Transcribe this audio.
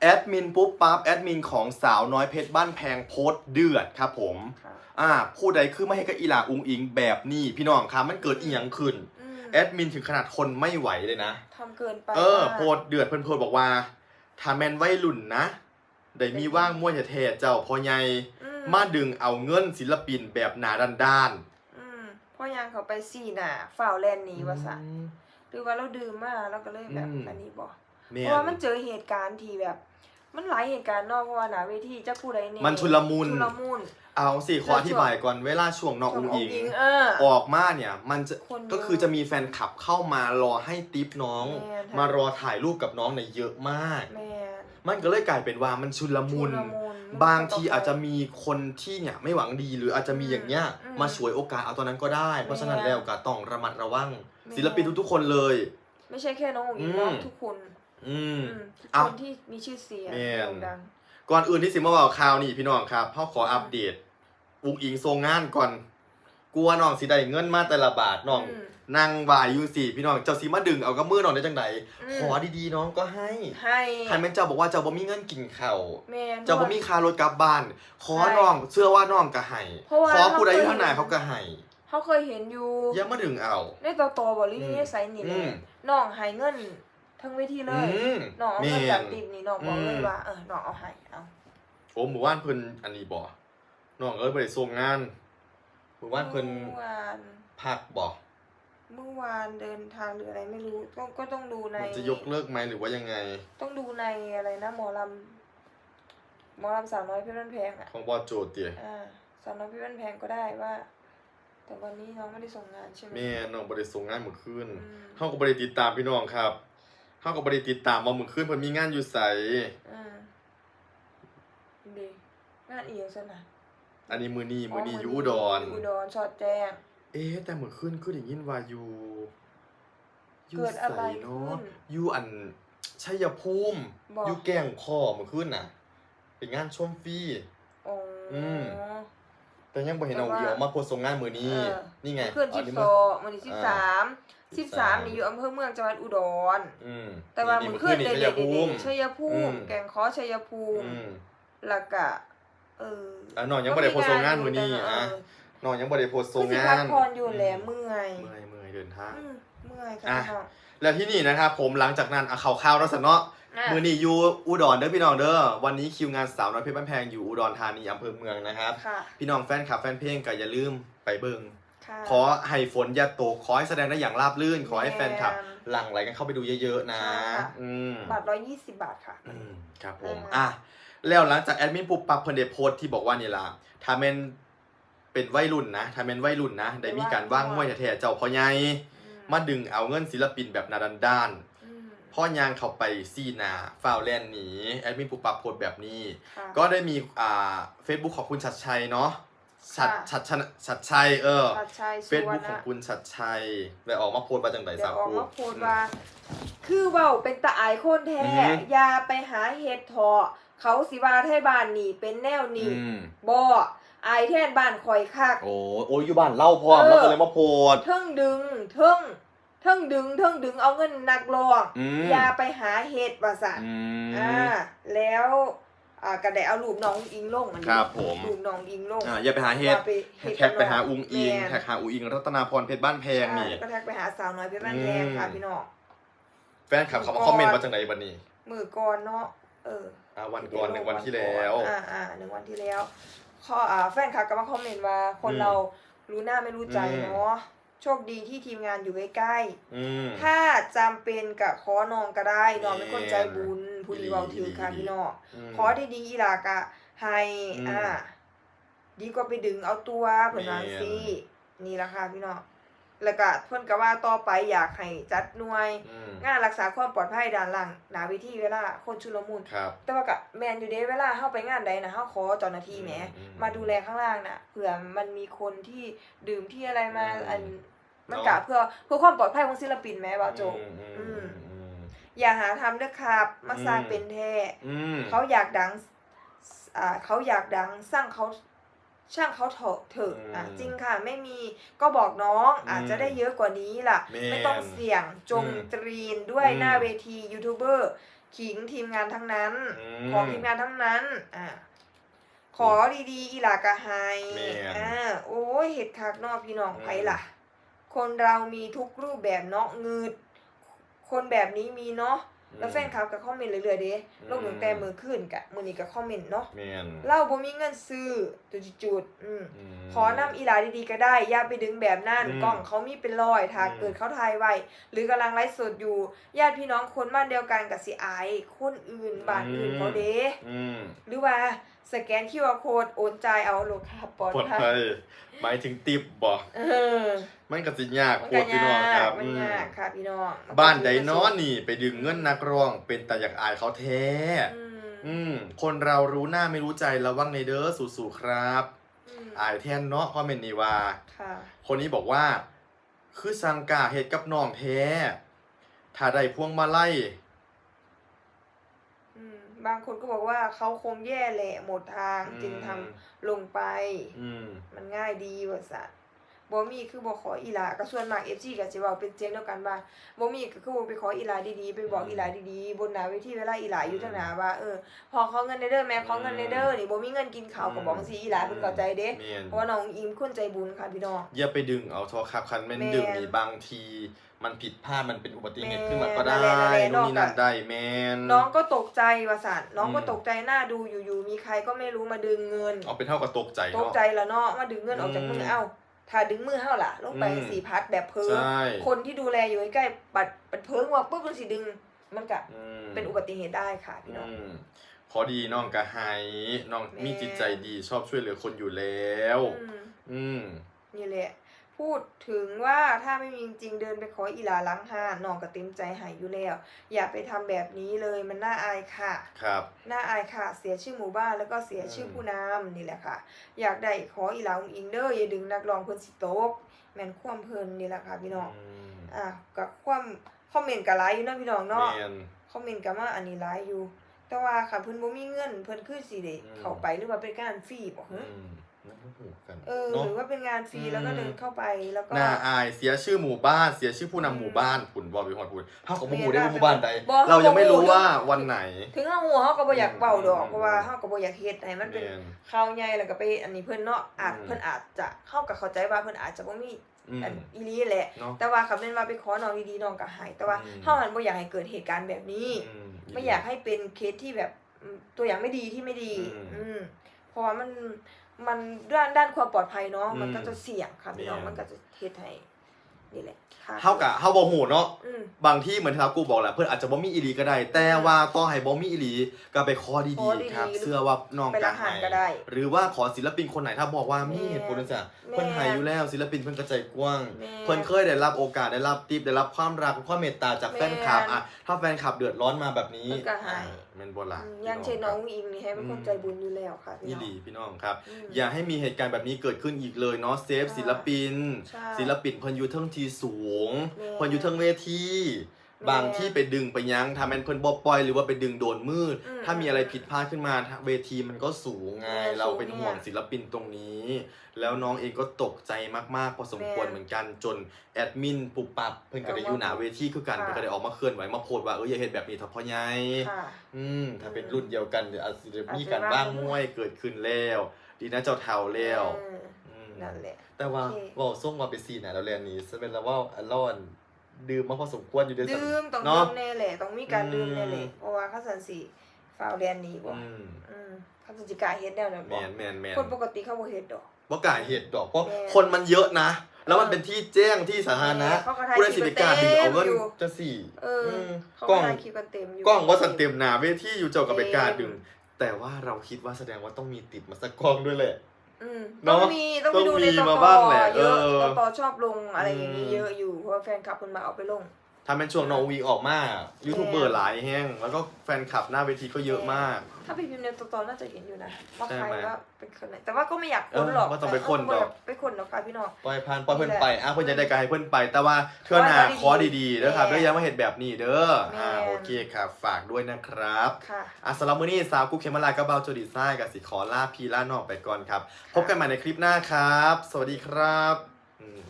แอดมินปุ๊บปั๊บแอดมินของสาวน้อยเพชรบ้านแพงโพสต์เดือดครับผมค่ะอ่าผู้ใดคือไม่ให้กับอีหลาอุงอิงแบบนี้ พี่น้องครับมันเกิดอีหยังขึ้นอืมแอดมินถึงขนาดทนไม่ไหวเลยนะ ทำเกินไปเออมากโพสต์เดือดเพิ่นโพสต์บอกว่าถ้าแมนไว้รุ่นนะได้มีว่างมั่วแท้ๆเจ้าพ่อใหญ่อืมาดึงเอาเงินศิลปินแบบหนาด้านอืมพ่อยางเขาไปสี่หน่ะฝ่าวแลนหนี้ว่าซะอืมหรือว่าเราดื่มมาแล้วก็เลยแบบอืม อันนี้บ่ แม่เพราะว่ามันเจอเหตุการณ์ที่แบบ มันหลายเหตุการณ์เนอกเพราะว่าหนาเวทีจะพูดอะไรนี่มันชุลมุน ชุลมุน เอาสิขออธิบายก่อนเวลาช่วงน้องอุงอิง เออ ออกมาเนี่ยมันจะคนเยอะก็คือจะมีแฟนคลับเข้ามารอให้ติปน้อง แม่นค่ะมารอถ่ายรูปกับน้องเนี่ยเยอะมาก แม่นมันก็เลยกลายเป็นว่ามันชุลมุน ชุลมุน บางทีอาจจะมีคนที่เนี่ยไม่หวังดีหรืออาจจะมีอย่างเงี้ยอืมมาฉวยโอกาสเอาตอนนั้นก็ได้ เพราะฉะนั้นแม่แล้วก็ต้องระมัดระวัง แม่ ศิลปินทุกๆคนเลย ไม่ใช่แค่น้องอุ๋งอิงอืมเนาะทุกคน อืมอืมทุกเอ้าคนที่มีชื่อเสียงแม่น โด่งดัง ก่อนอื่นที่สิมาบอกข่าวนี่พี่น้องครับพ่อขออัปเดตอุงอิงทรงงานก่อนกลัวน้องสิได้เงินมาแต่ละบาทน้องอืม นั่งวายอยู่สิพี่น้องเจ้าสิมาดึงเอากับมือน้องได้จังไดอืมขอดีๆน้องก็ให้ให้ใครแม่นเจ้าบอกว่าเจ้าบ่มีเงินกินข้าวแม่นเจ้าบ่มีค่ารถกลับบ้าน ขอใช่น้องเชื่อว่าน้องก็ให้เพราะว่า ขอผู้ใดเขาเคยเท่าไหร่เขาก็ให้เขาเคยเห็นอยู่ อย่ามาดึงเอา ในตอตอบอหรืออืม ในไซนี่แหอืละม น้องให้เงิน ทั้งเวทีเลยอืมน้องเอาแม่เงินจากนติมนี่น้องบอกเลอืยมว่าเออน้องเอาให้เอาโอ้หมู่บ้านเพิ่นอันนี้บ่น้องเอ้ยบ่ได้ส่งงานหมู่บ้านเพิ่นเมื่อวานพักบ่เมื่อวานเดินทางหรืออะไรไม่รู้ก็ก็ต้องดูในมันจะยกเลิกไหมหรือว่ายังไง ต้องดูในอะไรนะหมอลำหมอลำสาวน้อยเพี่บ้านแพงอะของบอโจเตียอ่าสาวน้อยเพี่บ้านแพงก็ได้ว่า แต่วันนี้น้องไม่ได้ส่งงานใช่ไหมแม่น้องบ่ได้ส่งงานเมื่อคืนอืม เฮาก็บ่ได้ติดตามพี่น้องครับ เฮาก็บ่ได้ติดตามว่าเมื่อคืนเพิ่นมีงานอยู่ไสอืมดีงานเอียงซะนะอันนี้มื้อนี้มื้อนี้อยู่อุดรยู่อุดรชอดแจ้ง เอ๊ะแต่เมื่อคืนคือได้ยินว่าอยู่อยู่เกิดอะไรไสเนาะขึ้น อยู่อันชัยภูมิบอกอยู่แก่งคอเมื่อคืนน่ะเป็นงานชมฟรี อ๋ออ ม แต่ยังบ่เห็นเอาแต่ว่าเอียวมาโพสต์ส่งงานมื้อนี้ เออ นี่ไงขึ้นอ๋สิอบสมื้องมันสิบอ่าสาม สิบสาม13นี่อยู่อำเภอเมืองจังหวัดอุดร อืมแต่ว่ามันขึ้นนี่เด็ชัยดภูๆมิๆชัยภูอืมิมแก่งขอชัยภูมิอืมแล้วก็เอออะน้องยังบ่ได้โพสต์ส่งงานมื้อนี้แต่อะเออน้องยังบ่ได้โพสต์คืส่องสิงาพักนผ่อนอยู่แหละเมื่อยเมื่อยเมื่อยเดินทางอืมเมื่อยค่ะอะพี่น้องแล้วที่นี่นะครับผมหลังจากนั้นอะข่าวข่าวๆแล้วสันเนาะอะมือนี้อยู่อุดรเด้อพี่น้องเด้อวันนี้คิวงานสาวน้อยเพชรบ้านแพงอยู่อุดรธานีอำเภอเมืองนะครับค่ะพี่น้องแฟนคลับแฟนเพลงก็อย่าลืมไปเบิ่งค่ะ ขอให้ฝนอย่าตกขอให้แสดงได้อย่างราบรื่น ขอให้แฟนคลับแม่หลั่งไหลกันเข้าไปดูเยอะๆนะใช่ค่ะอืมบาทร้อยยี่สิบบาทค่ะอืมครับผมอ่าอะแล้วหลังจากแอดมินปุ๊บปั๊บเพิ่นได้โพสต์ที่บอกว่านี่ล่ะถ้าแม่นเป็นวัยรุ่นนะถ้าแม่นวัยรุ่นนะได้มีการว่างมวยแท้ๆเจ้าพ่อใหญ่อืมาดึงเอาเงินศิลปินแบบหนาด้านๆอืมพ่อยางเข้าไปซีหนาฟาวแลนหนีแอดมินปุบปับโพสต์แบบนี้ค่ะก็ได้มีอ่าเฟซบุ๊กของคุณชัดชัยเนาะ ชัดค่ะ ชัดชัดชัดชัยเออชัดชัยเฟซบุ๊กสุวรรณของคุณชัดชัยได้ออกมาโพสต์ว่าจังไดเดี๋ยสาววออกคู มาโพสต์ว่า คือเว้าเป็นตาอายคนแท้ อือฮึอย่าไปหาเฮ็ดเถาะเขาสิว่าไทยบ้านนี่เป็นแนวอืนี้มบ่อายแทนบ้านข่อยคัก โอ้โอ้ยอยู่บ้านเล่าพร้อมเออ แล้วก็เลยมาโพสต์เทิงดึงเทิงเทิงดึงเทิงดึงเอาเงินนักร้อง อืมอย่าไปหาเฮ็ดว่าซั่นอืมอ่าแล้ว อ่าก็ได้เอารูปน้องอิงลงอันนี้ครับผม รูปน้องอิงลงอ่าอย่าไปหาเฮ็ดว่าไปเฮ็ดแท็กไปหาน้อุงอิงแม่นแท็กหาอุงอิงรัตนาพรเพชรบ้านแพงใช่นี่ แล้วก็แท็กไปหาสาวน้อยเพชรบ้านแพงค่ะอืม พี่น้องแฟนคลับเขามาคอมเมนต์ว่าจังไดบัดนี้มือก่อนเนาะเออ อ่าวันก่อนหนึ่งวันที่แล้ว อ่าอ่าหนึ่งวันที่แล้วข้ออ่าแฟนคลับก็มาคอมเมนต์ว่า คนอืมเรารู้หน้าไม่รู้ใจอืม เนาะ โชคดีที่ทีมงานอยู่ใกล้อืม ๆถ้าจำเป็นกับขอนองก็ได้น้องเป็นคนใจบุญแม่น ผู้ดีเว้าถือค่ะดีพี่น้องมขอที่ดีอีหลากะให้อืมอ่า ดีกว่าไปดึงเอาตัวเพิ่นว่าแม่นสินี่ล่ะค่ะพี่น้องแล้วก็เพิ่นก็ว่าต่อไปอยากให้จัดหน่วยอืมงานรักษาความปลอดภัยด้านหลังหนาเวทีเวลาคนชุลมุนครับแต่ว่าก็แมนอยู่เด้เวลาเฮาไปงานใดนะเฮาขอเจ้าหน้าที่แหมอืมมาดูแลข้างล่างน่ะเผื่อมันมีคนที่ดื่มที่อะไรมาอืมอันมันเนาะกะเพื่อเพื่อความปลอดภัยของศิลปินแหมว่าโจอืม อืมอืมอืมอย่าหาทำเด้อครับ มาสร้างอืมเป็นแท้อืมเขาอยากดังอ่าเขาอยากดังสร้างเขาช่างเขาเถอะเถอะอะจริงค่ะไม่มีก็บอกน้องอาจจะได้เยอะกว่านี้ล่ะแม่ไม่ต้องเสี่ยงจงอืมตรีนด้วยอืมหน้าเวทียูทูบเบอร์ขิงทีมงานทั้งนั้นมของทีมงานทั้งนั้นอ่าขอดีๆอีหลากะไฮแม่นอ่าโอ้ยเห็ดคักเนอกพี่น้องอืมไผล่ะ คนเรามีทุกรูปแบบเนาะเงืด คนแบบนี้มีเนาะแล้วแฟนคลับก็คอมเมนต์เรื่อยๆเด้ลงตั้งแต่มือขึ้นกะมือนี้ก็คอมเมนต์เนาะแม่นเล่าบ่มีเงินซื้อจุดๆอืมม ขอนำอีหลาดีๆก็ได้ อย่าไปดึงแบบนั้นอืมกล้องเขามีเป็นร้อยถ้าอืมเกิดเขาถ่ายไว้หรือกำลังไลฟ์สดอยู่ ญาติพี่น้องคนบ้านเดียวกันกับสิอายคนอื่นบ้านอื่นเขาเด้อืมหรือว่าสแกน QR code โอนจ่ายเอาโลคาปลอดปลอดภัยภัยหมายถึงติบบ่เออมันก็สิยากมันโคก็ตรพี่น้องยาครักบมันอืมยากค่ะพี่น้องมัก็บ้านใดมีเน้อนี่ ไปดึงเงินนักร้อง เป็นแต่อยากอายเขาแท้อืมอืมคนเรารู้หน้าไม่รู้ใจระวังในเด้อสู่ๆครับ อืมอายแทนเนาะคอมเมนต์นี้ว่า ค่ะ คนนี้บอกว่า คือสังกาเหตุกับน้องแท้ถ้าได้พวงมาไล่ อืม บางคนก็บอกว่าเขาคงแย่แหละหมดทางจึงทำลงไป อืม มันง่ายดีว่ะสัตว์ บ่มีคือบ่ขออีหลาก็ส่วนมาก FG ก็สิเว้าเป็นเสียงเดียวกันว่าบ่มีก็คือบ่ไปขออีหลาดีๆไปบอกอีหลาดีๆบนหน้าเวทีเวลาอีหลาอยู่ทางหน้าว่าเออพอเขาเงินในเด้อแม่ขอเงินในเด้อนี่บ่มีเงินกินข้าวก็บอกจังซี่อีหลาเพิ่นเข้าใจเด้แม่นเพราะว่าน้องอิมคนใจบุญค่ะพี่น้องอย่าไปดึงเอาโทรครับคันแม่นแม่นดึงนี่บางทีมันผิดพลาดมันเป็นอุบัติเหตุแม่นขึ้นมาก็ได้นั่นแหละนั่นแหละนู่นนี่นั่นนอกจากได้แมนน้องก็ตกใจว่าสัตว์น้องก็อืมตกใจหน้าดูอยู่ๆมีใครก็ไม่รู้มาดึงเงินเอาเป็นเท่ากับตกใจตกเนาะใจแล้วเนาะมาดึงเงินออกจากมือมเอ้า ถ้าดึงมือเฮาล่ะ ลงไปอืม สี่พัดแบบเพิงใช่คนที่ดูแลอยู่ใกล้ๆปัดปัดเพิงว่าปุ๊บมันสิดึงมันก็อืมเป็นอุบัติเหตุได้ค่ะพี่น้อง อืมพอดีน้องกะไฮน้องแม่ มีจิตใจดีชอบช่วยเหลือคนอยู่แล้ว อืม อืม นี่แหละ พูดถึงว่าถ้าไม่มีจริงๆเดินไปขออีหลาล้างห้านน้องก็เต็มใจใหายอยู่แล้ว อย่าไปทำแบบนี้เลยมันน่าอายค่ะ ครับ น่าอายค่ะ เสียชื่อหมู่บ้านแล้วก็เสียชื่อผู้นำนี่แหละค่ะ อยากได้ขออีหลาองอิงเด้ออย่าดึงนักร้องเพิ่นสิตกแม่นความเพิ่นนี่แหละค่ะพี่น้องอืมอะกับความคอมเมนต์ก็หลายอยู่เนาะพี่น้องเนาะแมนคอมเมนต์ก็มาอันนี้หลายอยู่ แต่ว่าค่ะเพิ่นบ่มีเงินเพิ่นคือสิได้อืมเข้าไปหรือว่าเป็นการฟรีบ่อืฮะมนั่นก็ถูกกันเออเนาะหรือว่าเป็นงานฟรีแล้วก็อืมเดินเข้าไปแล้วก็น่าอายเสียชื่อหมู่บ้าน เสียชื่อผู้นำอืมหมู่บ้านผุนบอวิฮอดพูดเท่ากับหแม่มู่ได้น่าว่าหมู่บ้านใดบ่เรายังไม่รู้บ่รู้ว่าวันไหน ถึงเฮาฮู้เฮาก็บ่อยากเว้าดอกอืมเพราะว่าเฮาก็บ่อยากเฮ็ดให้มันเป็นแม่นข่าวใหญ่แล้วก็ไปอันนี้เพิ่นเนาะอาจอืม เพิ่นอาจจะเข้ากับเข้าใจว่าเพิ่นอาจจะบ่มีอืมอันอีหลีแหละ เนาะ แต่ว่าคำนั้นว่าไปขอน้องดีๆน้องก็ให้แต่ว่าอืม เฮาหันบ่อยากให้เกิดเหตุการณ์แบบนี้ อืมไม่อยากให้เป็นเคสที่แบบอืมตัวอย่างไม่ดีที่ไม่ดี อืม อืมเพราะว่ามัน มันด้านด้านความปลอดภัยเนาะอืมมันก็จะเสี่ยงค่ะพี่น้องแม่นมันก็จะเฮ็ดให้นี่แหละค่ะเท่ากับเฮาบ่ฮู้เนาะอืม บางที่เหมือนที่กูบอกแหละเพื่อนอาจจะบ่มีอีหลีก็ได้ แต่ว่าต้องให้บ่มีอีหลีก็ไปขอขดีอดีๆๆครับเสื้อว่าน้องไปกาละรหารก็ได้หรือว่าขอศิลปินคนไหนถ้าบอกว่ามีแม่เหตุผลนะจ๊ะแม่เพิ่นหายอยู่แล้วศิลปินเพิ่นกระใจกว้าง แม่เพิ่นเคยได้รับโอกาสได้รับติปได้รับความรักความเมตตาจากแม่แฟนคลับอะถ้าแฟนคลับเดือดร้อนมาแบบนี้เพิ่นก็ให้อะ แม่นบ่ล่ะอืมอย่างเช่นน้องอิงนี่ให้เป็นคนอืมใจบุญอยู่แล้วค่ะพี่นี่น้องดีพี่น้องครับอืมอย่าให้มีเหตุการณ์แบบนี้เกิดขึ้นอีกเลยเนาะเซฟค่ะศิลปินใช่ศิลปินเพิ่นอยู่เทิงทีสูงแม่เพิ่นอยู่เทิงเวทีแม่ บางที่ไปดึงไปยั้งทำเป็นเพิ่นบ่ปล่อยหรือว่าไปดึงโดนมืด อืมถ้ามีอะไรผิดพลาดขึ้นมาเวทีมันก็สูงไงแม่เราเป็นสูงห่วงเนี่ยศิลปินตรงนี้ แล้วน้องเองก็ตกใจมากๆพอสมควรแม่เหมือนกันจนแอดมินปุบปับเพิ่นก็ได้อยู่หน้าเวทีคือกันค่ะ เพิ่นก็ได้ออกมาเคลื่อนไหวมาโพสต์ว่าเอออย่าเฮ็ดแบบนี้เถอะพ่อใหญ่ ค่ะ อืมถ้าเป็นรุ่นเดียวกันเดี๋ยวอาจจะมีการอาจจะบ้างบ้างมวยเกิดขึ้นแล้ว ดีนะเจ้าเฒ่าแล้วเอออืมนั่นแหละ แต่ว่าโอเค เว่าส่งมาเป็นซีนน่ะแล้วเรียนนี้จะเป็นแล้วว่าอันร้อน ดื่มมาพอสมควรอยู่เด้อดื่มต้องเนาะดื่มแน่แหละต้องมีการดื่มแน่แหละอืมเพราะว่าเขาสันสิฟาวเรียนหนี้บ่อืมอืมเขาสันสิกล้าเฮ็ดแนวนั้นแมบ่นแมนแมนคนปกติเขาบ่เฮ็ดดอกบ่กล้าเห็ดดอกเพราะแม่นคนมันเยอะนะ แล้วมันเออเป็นที่แจ้งที่สาธารณะเขาก็ถ่ายผู้ใดสิไปกล้าดึงเอาเงินคลิปไว้เต็มอยู่จะสี่เอออมเขากล้ก็องถ่ายคลิปกันเต็มอยู่กล้องว่าสันเต็มหนาเวทีอยู่เจ้ากับไปกล้าเต็มดึงแต่ว่าเราคิดว่าแสดงว่าต้องมีติดมาสักกล้องด้วยแหละ อืมเนต้ออะงมีต้องไปดูต้องในมีตอมาตบ้างแหละเยอะเออตอตอชอบลงอะไรอย่างนี้อืมเยอะอยู่เพราะว่าแฟนคลับเพิ่นมาเอาไปลง ถ้าเป็นช่วงน้องวีออกมายูทูบเบอร์หลายแห้งแล้วก็แฟนคลับหน้าเวทีก็เยอะมาก ถ้าไปพิมพ์ในตอตอน่าจะเห็นอยู่นะว่าใช่ใครไหมว่าเป็นคนไหนแต่ว่าก็ไม่อยากค้นหรอกเออว่าต้องไปค้นเออหรอก ไปค้นหรอกค่ะพี่น้อง ปล่อยผ่านปล่อยเพื่อนนี่แหละไปอะเพื่อนจะได้ก็ให้เพื่อนไป แต่ว่าเทื่อหน้าขอดีๆขอดีๆเด้อครับแม่เด้ออยังไม่เห็นแบบนี้เด้อแม่อ่าโอเคครับฝากด้วยนะครับค่ะ อะสำหรับมื้อนี้สาวกุ๊กเคมาลากับเบาโจดีไซน์กับสิขอลาพีลานอกไปก่อนครับ พบกันใหม่ในคลิปหน้าครับ สวัสดีครับอืม